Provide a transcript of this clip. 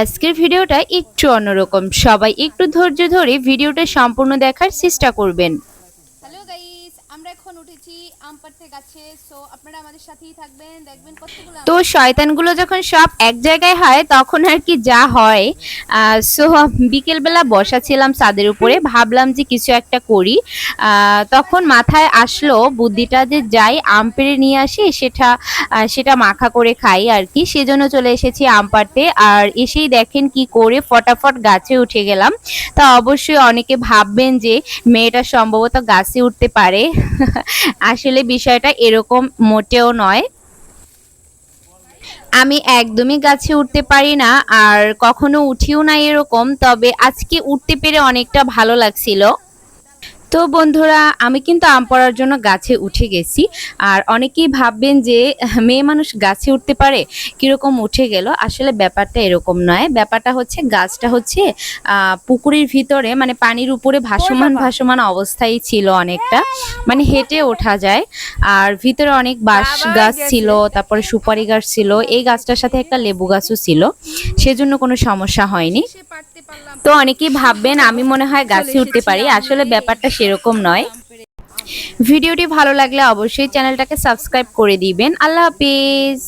আজকের ভিডিওটা একটু অন্যরকম। সবাই একটু ধৈর্য ধরে ভিডিওটা সম্পূর্ণ দেখার চেষ্টা করবেন। আম পাড়তে গাছে। সো আপনারা আমাদের সাথেই থাকবেন দেখবেন কতগুলো তো শয়তানগুলো যখন সব এক জায়গায় হয় তখন আর কি যা হয়। সো বিকেলবেলা বসা ছিলাম ছাদের উপরে ভাবলাম যে কিছু একটা করি। তখন মাথায় আসলো বুদ্ধিটা যে যাই আম পেড়ে নিয়ে আসি সেটা সেটা মাখা করে খাই আর কি। সেজন্য চলে এসেছি আম পাড়তে আর এসেই দেখেন কি করে ফটাফট গাছে উঠে গেলাম। তা অবশ্যই অনেকে ভাববেন যে মেয়েটা সম্ভবত গাছে উঠতে পারে। আসলে বিষয়টা এরকম মোটেও নয়। আমি একদমই গাছে উঠতে পারি না আর কখনো উঠিও না এরকম, তবে আজকে উঠতে পেরে অনেকটা ভালো লাগছিল। তো বন্ধুরা আমি কিন্তু আম পড়ার জন্য গাছে উঠে গেছি। আর অনেকেই ভাববেন যে মেয়ে মানুষ গাছে উঠতে পারে? কীরকম উঠে গেল? আসলে ব্যাপারটা এরকম নয়। ব্যাপারটা হচ্ছে গাছটা হচ্ছে পুকুরের ভিতরে মানে পানির উপরে ভাসমান ভাসমান অবস্থায় ছিল অনেকটা। মানে হেঁটে ওঠা যায়। আর ভিতরে অনেক বাঁশ গাছ ছিল তারপরে সুপারি গাছ ছিল। এই গাছটার সাথে একটা লেবু গাছও ছিল। সেজন্য কোনো সমস্যা হয়নি। তো অনেকেই ভাববেন আমি মনে হয় গাছে উঠতে পারি। আসলে ব্যাপারটা সেরকম নয়। ভিডিওটি ভালো লাগলে অবশ্যই চ্যানেলটাকে সাবস্ক্রাইব করে দিবেন। আল্লাহ হাফিজ।